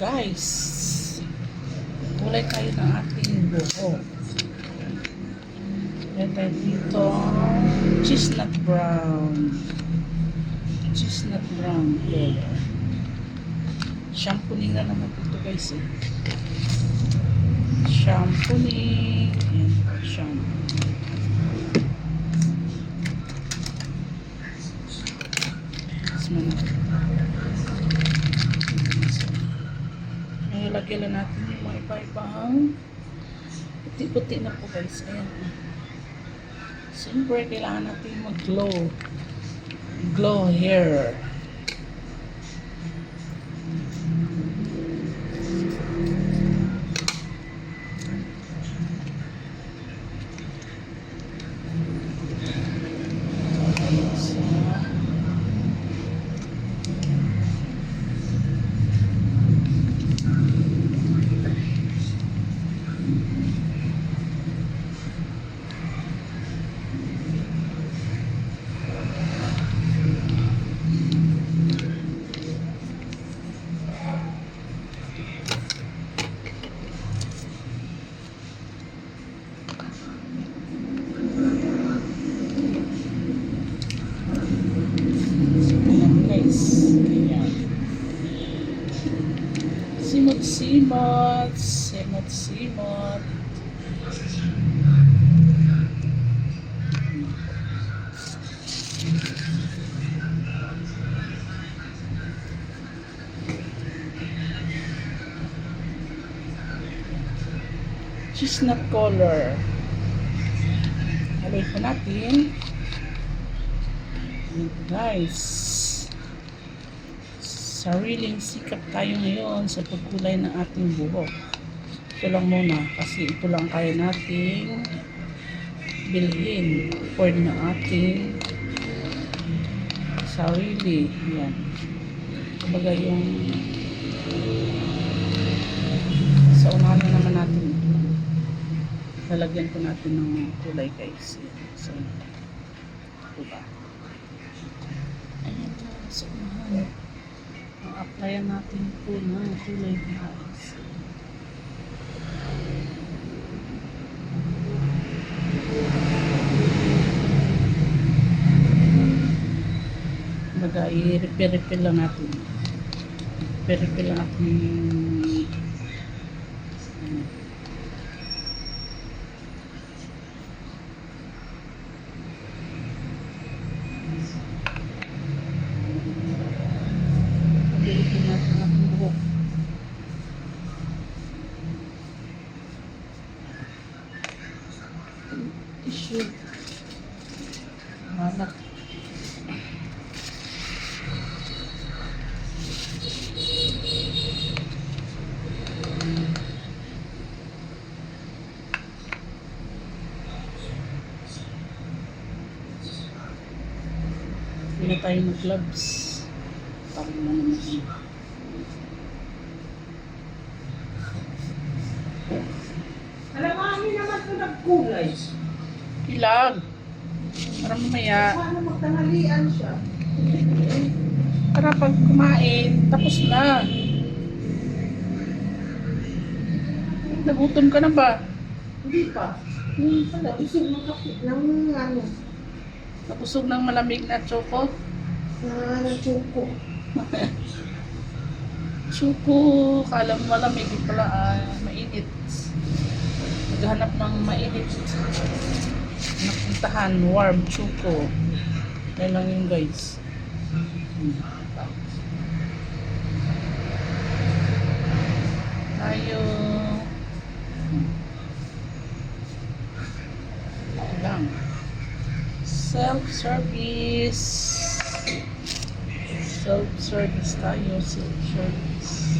Guys, kulay tayo ng ating buhok. Meron tayo dito, chestnut brown. Chestnut brown color. Shampooing na naman dito guys eh. Shampooing. Ayan, shampoo. Mas manap. Ngayon, lagyan lang natin yung mga iba-ibang puti-puti na po guys. Ayan. Siyempre, kailangan natin mag-glow. Glow hair. Chestnut color. Haloy po natin. Po, guys. Sariling sikap tayo ngayon sa pagkulay ng ating buhok. Ito lang muna kasi ito lang kaya nating bilhin for ng ating sarili. Ayan. Kumbaga yung lalagyan ko natin ng kulay guys. Ayan. So, diba? Ayan na, sa unahan. Ang-applyan natin po ng kulay guys. Baga, i-repair-repair lang natin. Repair-repair lang natin yung ano, Pagdilitin natin ang ating buhok. Malak. Hindi na tayo gloves. Parang na naman yun. Alam mo, naman ito nagkulay. Ilag. Para mamaya, Paano magtanghalian siya? para pag kumain, tapos na. Nagutom ka na ba? Hindi pa. Hmm, pala. Isip ng kape ng ano, Napusog ng malamig na choco. na nagsuko. Choco, kala mo malamig, pala ah, mainit. Maghanap ng mainit. Napuntahan, warm choco. Yan lang yun guys. Tayo. Lang. Self-service. Self-service tayo. Self-service.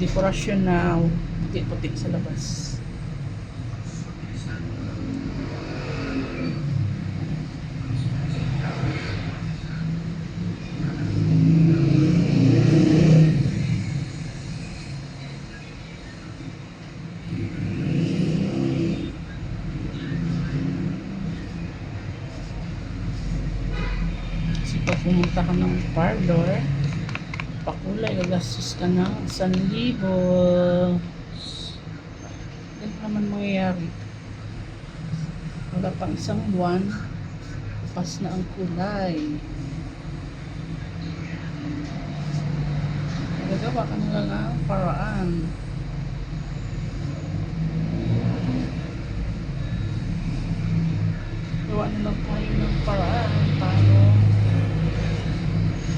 dekorasyon na puti-puti sa labas. So, pag pumunta ka ng parlor, pakulay, gagastos ka ng 1,000. Yan naman mangyayari. Wala pang isang buwan, pas na ang kulay. Gagawa ka na lang ang paraan. Gawa na lang tayo ng paraan para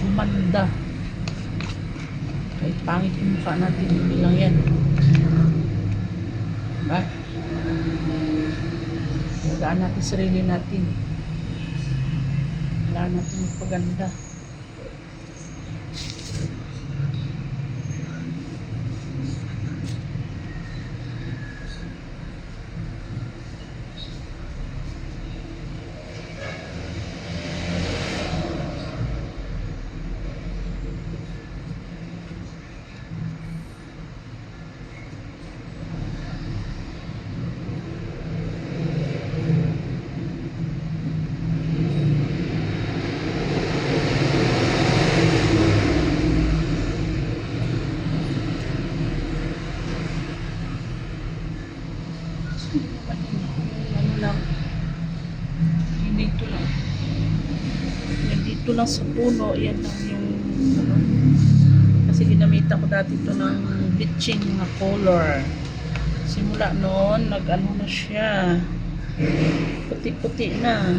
umanda. Kahit pangit yung mukha natin, hindi yan. Diba? Alagaan natin sarili natin. Kailangan natin magpaganda. Ano lang. Yung dito lang. Yung dito lang sa puno, yan lang yung ano. Kasi ginamitan ko dati ito ng bleaching na color. Simula noon, nag-ano na siya. Puti-puti na.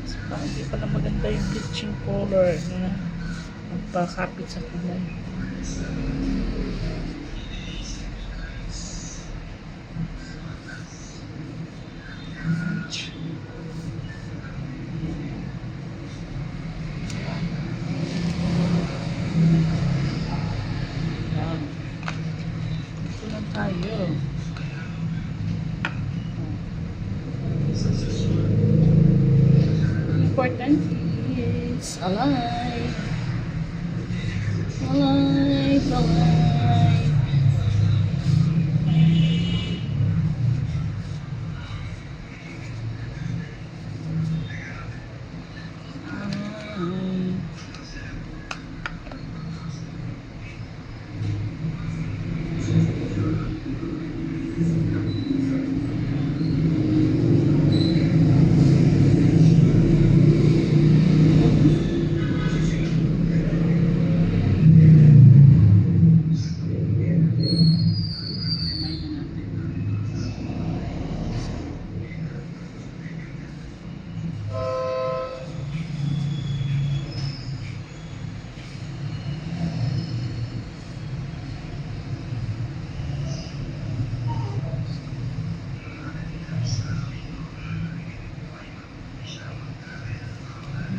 Kasi parang hindi pala maganda yung bleaching color na magpakapit sa kulay. Yan. Ito lang tayo. Important is alive. Alive, alive. Alive. Kamay na natin.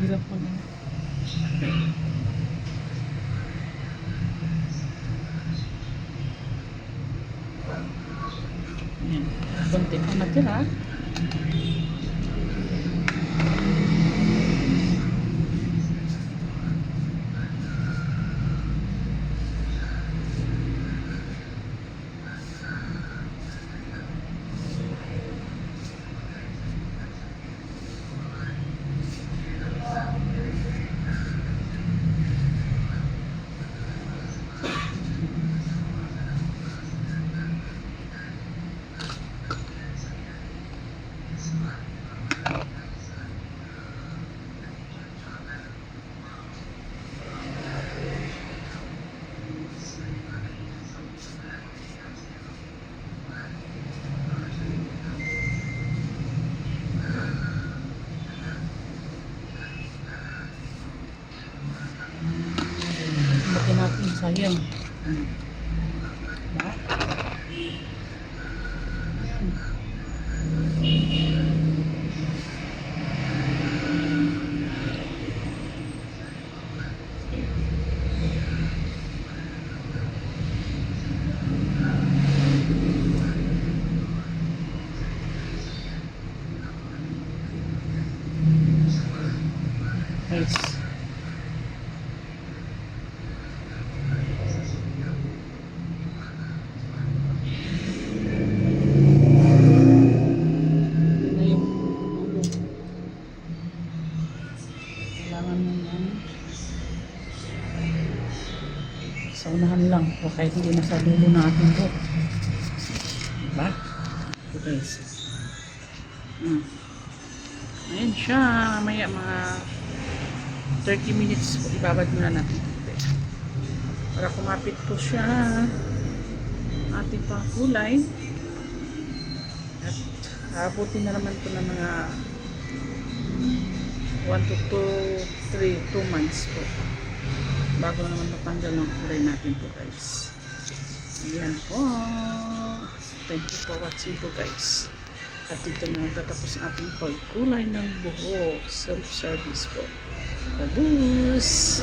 Hirap mo na. Ayan. Kunti pa natira. Natin sayang. Hmm. Diba? Ayan. Nice. lang. O kahit hindi nasa dulo ng ating buhok. Diba? Ito guys. Hmm. Ayan siya. Mamaya mga 30 minutes po. Ibabad muna natin. ito. Para kumapit po siya. Ating pang kulay. At aabutin na naman po ng mga 1 to 2, 3, 2 months po. Bago naman matanggal ang kulay natin po guys. Ayan po. Thank you for watching po guys. At dito na tatapos ang ating pagkulay ng buhok. Self-service po. Babus!